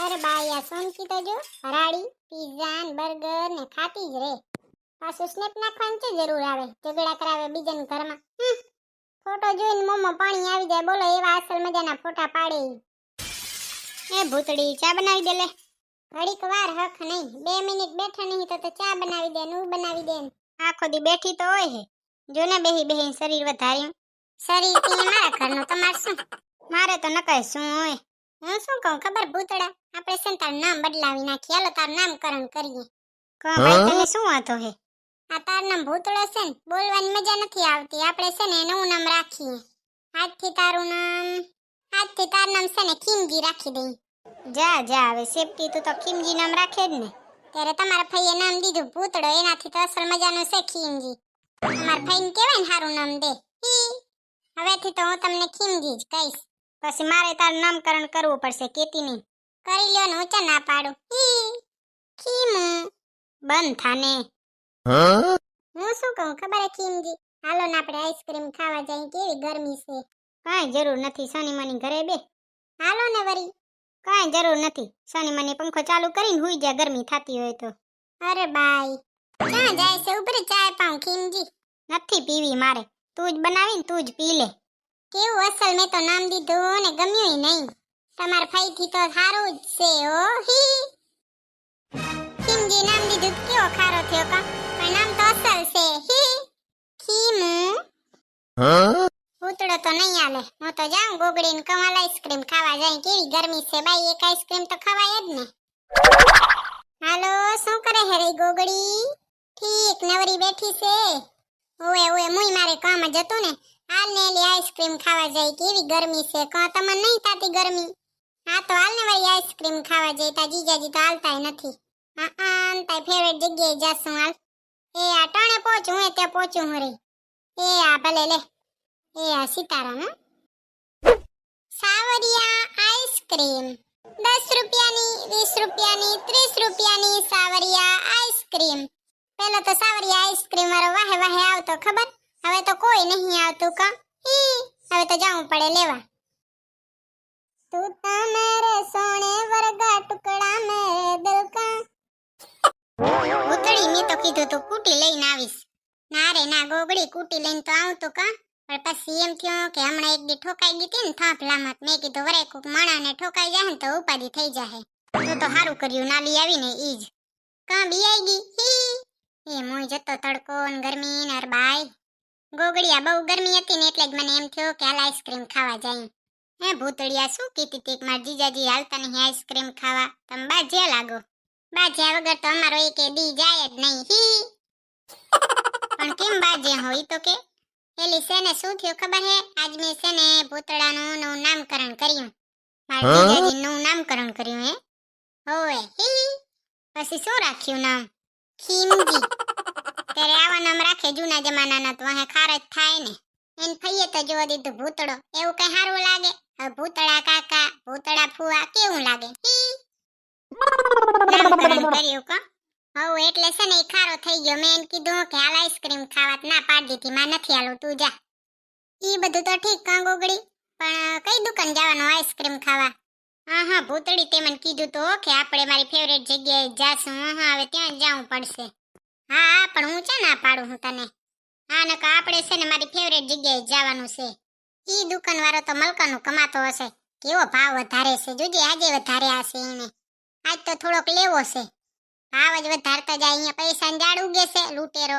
અરે બાયા સોનકી તો? જો હરાડી પીઝા ને બર્ગર ને ખાતી જ રે. પાછું સ્નેપ નાખવાની છે જરૂર આવે? ઝઘડા કરાવે બીજાના ઘરમાં. ફોટો જોઈને મોંમાં પાણી આવી જાય, બોલો એવા અસલ મજાના ફોટા પાડે એ ભૂતડી, ચા બનાવી દે લે. ઘડીક વાર હક નહીં. બે મિનિટ બેઠા નહીં તો ચા બનાવી દે નું બનાવી દે. આખો દી બેઠી તો હોય હે. જો ને બેહી બેહી શરીર વધાર્યું. શરીર મારા ઘરનું, તમારે શું? મારે તો નકાય શું હોય? હું શું કહું? ખબર ભૂતડા આપણે છે ને તારું નામ બદલાવી નાખીએ. હાલો તારું નામકરણ કરીએ. કહો ભાઈ તને શું વાંધો હે? આ તારું નામ ભૂતળો છે ને? બોલવાની મજા નથી આવતી. આપણે છે ને નવું નામ રાખીએ. આજથી તારું નામ આજથી તારું નામ છે ને ખીમજી રાખી દઈ જા જા હવે સેફટી તું તો ખીમજી નામ રાખે જ ને. ત્યારે તમારા ભાઈએ નામ દીધું ભૂતળો. એનાથી તો અસલ મજાનું છે ખીમજી. તમારા ભાઈને કહેવાય ને સારું નામ દે. હવેથી તો હું તમને ખીમજી જ કહીશ. પછી મારે તારું નામકરણ કરવું પડશે કેતી નહીં કરી લ્યો ને ઊંચા ના પાડું. ઈ ખીમુ. બંધ થાને. હું? શું કહું ખબર ખીમજી? હાલો ને આપણે આઈસ્ક્રીમ ખાવા જઈએ કેવી ગરમી છે? કાંઈ જરૂર નથી સની મની ઘરે બે. હાલો ને વરી. કાંઈ જરૂર નથી સની મની પંખો ચાલુ કરીને હુઈ જા ગરમી થતી હોય તો. અરે બાય ક્યાં જાય છે? ઉભરી ચાય પાઉં ખીમજી. નથી પીવી મારે. તું જ બનાવીને તું જ પી લે. કેવું અસલ મેં તો નામ દીધું ને ગમ્યું નહીં. તમારા ફઈથી તો સારું જ છે ઓ હી ખીમજી નામ દીધું તો કેવો ખારો થયો કા? પણ નામ તો અસલ છે હી ખીમુ. ભૂતળો તો નહીં આલે હું તો જાઉં ગોગડી ને કમાલ આઈસ્ક્રીમ ખાવા જાય. કેવી ગરમી છે બાઈ એક આઈસ્ક્રીમ તો ખવાય જ ને. હાલો શું કરે હે રે ગોગડી? ઠીક નવરી બેઠી છે. ઓએ ઓએ મુઈ મારે કામ જ હતું ને. હાલ ને લે આઈસ્ક્રીમ ખાવા જાય, કેવી ગરમી છે? કો તમને નહીં થાતી ગરમી? હા તો હાલ ને વળી આઈસ્ક્રીમ ખાવા જાય, તા જીજાજી તો હાલતાય નથી. હા હા તાય ફેવરેટ જગ્યાએ જાશું હાલ. એ આ ટાણે પહોંચું, હું ત્યાં પહોંચું હું રે. એ આ ભલે લે. એ આ સીતારામ? સાવરિયા આઈસ્ક્રીમ. દસ રૂપિયાની, વીસ રૂપિયાની, ત્રીસ રૂપિયાની સાવરિયા આઈસ્ક્રીમ. પેલો તો સાવરિયા આઈસ્ક્રીમ વાળો વાહે વાહે આવતો, ખબર? હવે તો કોઈ નહીં આવતું કા હવે તો જવું પડે, લેવા. લઈને આવીશ. ના રે ના ગોગડી કુટી લઈને તો આવું કા પણ પછી એમ થયું કે હમણાં એક દી ઠોકાઈ ગઈ હતી ને મેં કીધું વરે કોક માણાને ઠોકાઈ જાય તો ઉપાધિ થઈ જાય તો તો સારું કર્યું નાલી આવીને ઈ જ. કાં આઈ ગઈ? એ મોય જતો તડકો ને ગરમી ને બાય ગોગડિયા બહુ ગરમી હતી ને એટલે જ મને એમ થયો કે હાલ આઈસ્ક્રીમ ખાવા જાય. હે ભૂતળિયા શું કીધી તીક માર જીજાજી હાલતા નહીં આઈસ્ક્રીમ ખાવા? તમે બાજ્યા લાગો. બાજ્યા વગર તો અમારો એક દી જાય જ નહીં. હી પણ કેમ બાજ્યા હોય તો કે? એલી છે ને શું થયું ખબર હે? આજ મેં છે ને ભૂતળાનું નવું નામકરણ કર્યું. મારા જીજાજી નવું નામકરણ કર્યું હે. હોવે હી. પછી શું રાખ્યું નામ? ખીમજી. જૂના જમાનાના તો વાહે ખાર થાય ને. એને ફઈએ તો જોવા દીધું ભૂતળો. એવું કઈ સારું લાગે? ભૂતળા કાકા, ભૂતળા ફુવા કેવું લાગે? હી? કર્યું એટલે છે ને ખારો થઈ ગયો. મેં એને કીધું કે હાલ આઈસ્ક્રીમ ખાવાત ના પાડી દીધી. માં નથી હાલું તું જા. ઈ બધું તો ઠીક કાં ગોગડી પણ કઈ દુકાન જવાનું આઈસ્ક્રીમ ખાવા? હા હા, ભૂતળી તે મને કીધું તો કે આપણે મારી ફેવરેટ જગ્યાએ જાશું. હા હા, હવે ત્યાં જવું પડશે. હા હા પણ હું છે ના પાડું હું તને. હા નકા આપણે છે ને મારી ફેવરેટ જગ્યાએ જવાનું છે. ઈ દુકાન વાળો તો મલકાનું કમાતો હશે. કેવો ભાવ વધારે છે? જોજે આજે વધારે હશે એને. આજ તો થોડોક લેવો છે. ભાવ જ વધારતા જાય અહીંયા પૈસા જાડ ઉગે છે લૂંટેરો.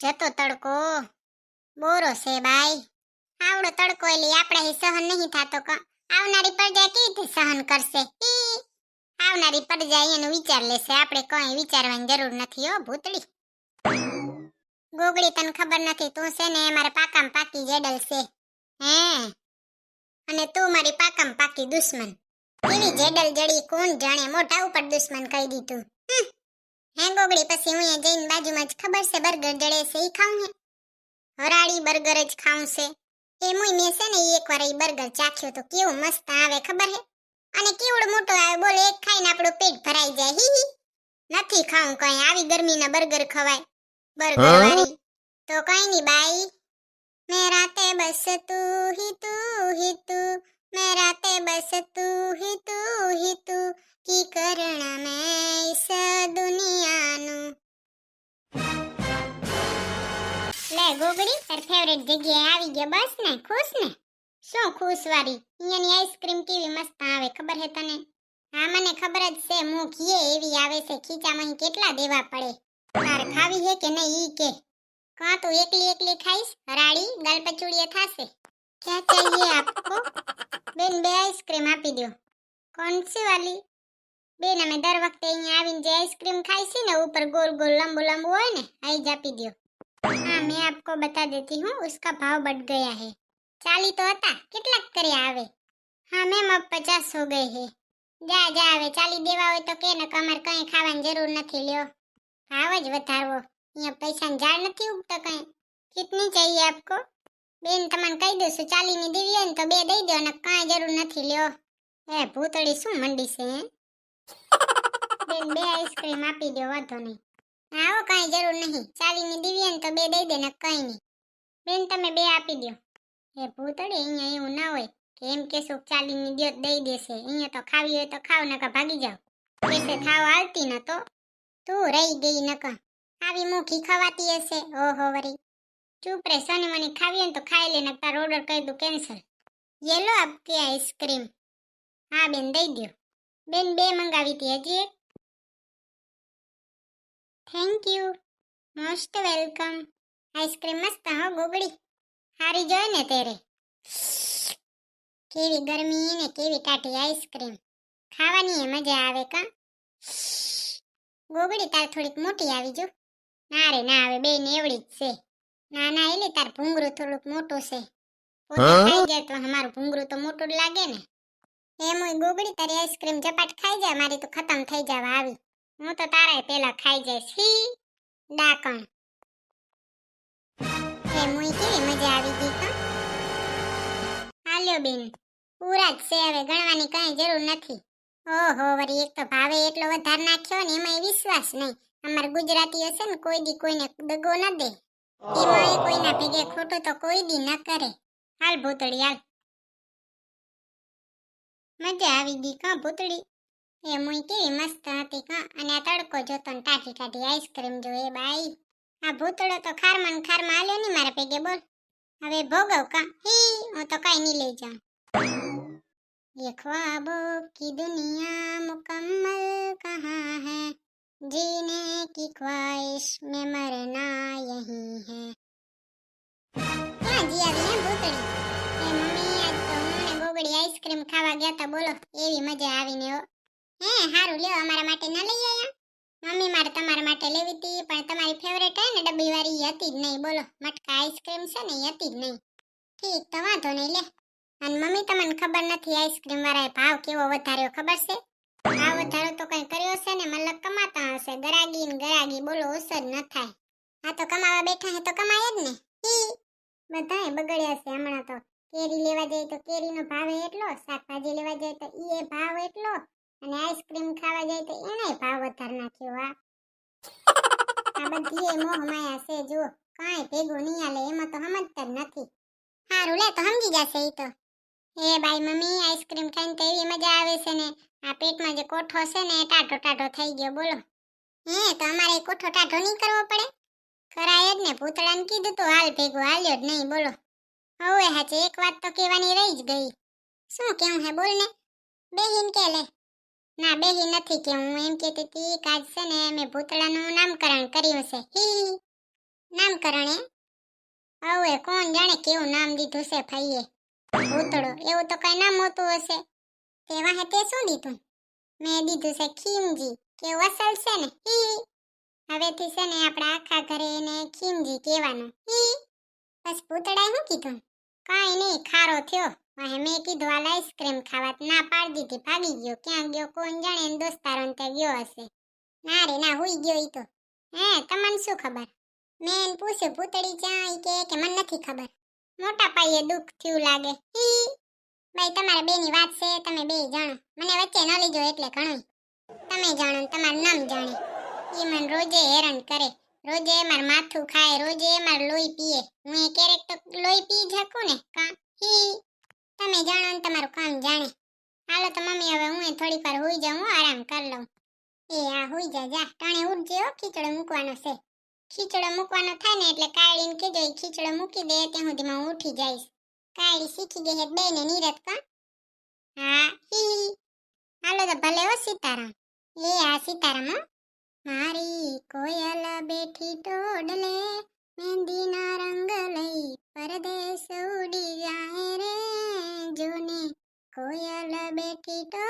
જતો તડકો. બોરો છે ભાઈ આવડો તડકો એટલે આપણે સહન નહીં થતો આવનારી પ્રજા કેવી રીતે સહન કરશે? ઈ. આવનારી પ્રજા એનું વિચાર લેશે. આપણે કોઈ વિચારવાની જરૂર નથી હો, ભૂતળી. ગોગડી તને ખબર નથી તું છે ને, મારે પાકામ પાકી જેડલ છે. હે? અને તું મારી પાકામ પાકી દુશ્મન. એવી જેડલ જડી કોણ જાણે મોઢા ઉપર દુશ્મન કહી દીધું. હે ગોગડી પછી હું અહીંયા જઈને બાજુમાં જ ખબર છે, બર્ગર જડે છે એ ખાઉં હે? હરાળી બર્ગર જ ખાઉં છે. એ મુઈ મેં છે ને એક એકવાર એ બર્ગર ચાખ્યો તો કેવું મસ્ત આવે, ખબર હે? અને કેવડો મોટો આવે બોલો એક ખાઈને આપણું પેટ ભરાઈ જાય. હી હી. નથી ખાવું કઈ. આવી ગરમીના બર્ગર ખવાય. બર્ગર વાળી. તો કઈ નહીં બાઈ. મેં રાતે બસ તું હી તું હી તું. મેં રાતે બસ તું હી તું હી તું. કી કરણ મેં ઇસ દુનિયાનું? લે ગોગડી તાર ફેવરેટ જગ્યાએ આવી ગયો બસ ને? ખુશ ને? શું ખુશ વાળી અહીંયાની આઈસ્ક્રીમ કેવી મસ્ત આવે ખબર હે તને હા મને ખબર જ છે હું કીએ એવી આવે છે ખીચામાં કેટલા દેવા પડે તાર ખાવી હે કે નહીં ઈ કે કાં તું એકલી એકલી ખાઈશ હરાળી ગાલ પચુડીએ થાશે ક્યાં ચાહીએ આપકો બેન બે આઈસ્ક્રીમ આપી દો કોણ સી વાલી બેન અમે દર વખતે અહીંયા આવીને જે આઈસ્ક્રીમ ખાઈ છે ને ઉપર ગોલ ગોલ લંબુ લંબુ હોય ને આઈ જ આપી દો हाँ मैं आपको बता देती हूँ उसका भाव बढ़ गया है ચાલી તો હતા કેટલાક કર્યા આવે હા મેમ પચાસ હો ગઈ હે જા જા આવે ચાલી દેવા હોય તો કે ને અમારે કંઈ ખાવાની જરૂર નથી લ્યો ભાવ જ વધારવો અહીંયા પૈસાની ઝાડ નથી ઉગતો કંઈ કેટલી ચાહીએ આપકો બેન તમને કહી દઉં છું ચાલીની દેવી હોય ને તો બે દઈ દો ને કાંઈ જરૂર નથી લ્યો એ ભૂતળી શું મંડી છે બેન બે આઈસ્ક્રીમ આપી દો વાંધો નહીં આવો કાંઈ જરૂર નહીં ચાલીની દેવી હોય ને તો બે દઈ દે ને કંઈ નહીં બેન તમે બે આપી દો એ ભૂતડી અહીંયા એવું ના હોય. કે એમ કે સુખ ચાલીની દિયોત દઈ દેશે. અહીંયા તો ખાવી હોય તો ખાવ નકા ભાગી જાવ કેસે થાવ આવતી ન તો તું રહી ગઈ નકા આવી મુખી ખવાતી હશે. ઓહો વરી. ચૂપ રે, સોની મને ખાવી તો ખાઈ લે, નકર ઓર્ડર કરી દઉં કેન્સલ યેલો આપતી આઈસ્ક્રીમ હા બેન, દઈ દો બેન, બે મંગાવી હતી હજી એક. Thank you most welcome ice cream મસ્ત, હો ગોગડી હારી જોઈ ને તેરે? કેવી ગરમી ને કેવી ટાટી આઈસ્ક્રીમ. ખાવાની એ મજા આવે કા? ગોગડી તાર થોડીક મોટી આવી જો. ના રે ના આવે બે ને એવડી જ છે. ના ના એટલે તાર ભૂંગરું થોડુંક મોટું છે. પોતે ખાઈ જાય તો અમારું ભૂંગરું તો મોટું જ લાગે ને. એમ હોય ગોગડી તારી આઈસ્ક્રીમ ઝપાટ ખાઈ જાય મારી તો ખતમ થઈ જવા આવી. હું તો તારાય પેલા ખાઈ જઈશ. હી ડાકણ. એ મુઈ કેવી મજા આવી ગઈ તો હાલ્યો બેન, પૂરા જ છે હવે, ગણવાની કઈ જરૂર નથી. ઓહો, વરી એક તો ભાવે એટલો વધારે નાખ્યો ને એમાં વિશ્વાસ નહીં. અમાર ગુજરાતી હશે ને, કોઈ દી કોઈને દગો ન દે. એમાં કોઈના ભેગે ખોટું તો કોઈ દી ન કરે. હાલ ભૂતળી, હાલ. મજા આવી ગઈ કાં ભૂતળી. એ મુઈ કેવી મસ્ત હતી કાં અને આ તડકો જોતો ને ટાઢી ટાઢી આઈસ્ક્રીમ જો એ બાઈ. આ ભૂતળો તો ખારમાં ને ખારમાં આલ્યો ની મારા ભેગે બોલ હવે ભોગવ કા હી હું તો કઈ નહીં લઈ જાઉં ये ख्वाबों की दुनिया मुकम्मल कहाँ है जीने की ख्वाहिश में मरना यही है ક્યાં જી આવી હે ભૂતળી એ મમ્મી આજ તો હું ને ગોગડી આઈસ્ક્રીમ ખાવા ગયા તા બોલો એવી મજા આવીને હો હે હારું લ્યો અમારા માટે ન લઈ આયા મમ્મી મારે તમારા માટે લેવી હતી પણ તમારી ફેવરેટ હે ને ડબ્બી વાળી ઈ હતી જ નહીં. બોલો, મટકા આઈસ્ક્રીમ છે ને, એ હતી જ નહીં. ઠીક, તો વાંધો નહીં, લે. અને મમ્મી, તમને ખબર નથી આઈસ્ક્રીમ વાળાએ ભાવ કેવો વધાર્યો, ખબર છે? ભાવ વધારો તો કઈ કર્યો છે ને, મતલબ કમાતા હશે. ગરાગી ને ગરાગી, બોલો જ ન થાય. આ તો કમાવા બેઠા હે, તો કમાય જ ને. ઈ બધાય બગડ્યા છે હમણાં તો. કેરી લેવા જાય તો કેરીનો ભાવ એટલો, શાકભાજી લેવા જાય તો ઈ ભાવ એટલો. અને આઈસ્ક્રીમ ખાવા જાય તો એનાય ભાવ વધાર નાખ્યો આ આ બધી મોહ માયા છે જો કાંઈ ભેગું નહીં હાલે, એમાં તો સમજતા જ નથી. હારું લે તો સમજી જશે ઈ તો. એ બાઈ મમ્મી આઈસ્ક્રીમ ખાઈને તો એવી મજા આવે છે ને. આ પેટમાં જે કોઠો છે ને, એ ટાઢો ટાઢો થઈ ગયો, બોલો. હે, તો અમારે એ કોઠો ટાઢો નહીં કરવો પડે? કરાય જ ને, ભૂતળાને કીધું તો, હાલ ભેગું હાલ્યો જ નહીં, બોલો. હવે હાચે એક વાત તો કહેવાની રહી જ ગઈ. શું કેવું હે બોલ ને બેહીન કે લે. ના, બેહી નથી કે હું એમ કહેતી હતી કે આજ છે ને મેં ભૂતળાનું નામકરણ કર્યું છે. હી નામકરણ એ હવે કોણ જાણે કેવું નામ દીધું છે ભાઈએ. ભૂતળો, એવું તો કઈ નામ હોતું હશે. તે વાહે તે શું દીધું? મેં દીધું છે ખીમજી, કે વસલ છે ને? હી હવેથી છે ને આપણા આખા ઘરે એને ખીમજી કહેવાનું. હી. બસ ભૂતળાએ શું કીધું? કાંઈ નહીં, ખારો થયો. મેં કીધું હાલ આઈસ્ક્રીમ ખાવા ના પાડી દીધી, ભાગી ગયો. ક્યાં ગયો કોણ જાણે? એમ દોસ્તારો ત્યાં ગયો હશે. ના રે, ના, હુઈ ગયો ઈ તો. હે, તમને શું ખબર? મેં એને પૂછ્યું પૂતળી ક્યાં કે કે? મને નથી ખબર. મોટા પાયે દુઃખ થયું લાગે. હી ભાઈ, તમારા બેની વાત છે, તમે બે જાણો. મને વચ્ચે ન લીજો એટલે ઘણું તમે જાણો તમારું નામ જાણે. ઈ મને રોજે હેરાન કરે. રોજે માર માથું ખાય, રોજે માર લોહી પીએ. હું એ ક્યારેક તો લોહી પી શકું ને, કા? હી તમે જાણો ને તમારું કામ જાણે. હાલો તો મમ્મી, હવે હું થોડીક વાર હોઈ જાઉં આરામ કરી લઉં. એ આ હોઈ જા જા. ટાણે ઉઠજે હો, ખીચડો મૂકવાનો છે. ખીચડો મૂકવાનો થાય ને એટલે કાળીને કીધો, એ ખીચડો મૂકી દે, ત્યાં સુધીમાં હું ઉઠી જઈશ. કાળી શીખી ગઈ છે બે ને નીરજ કા હા, હી. હાલો તો ભલે હો, સીતારામ. એ આ સીતારામ મારી કોયલ બેઠી ટોડલે. சீட்டோ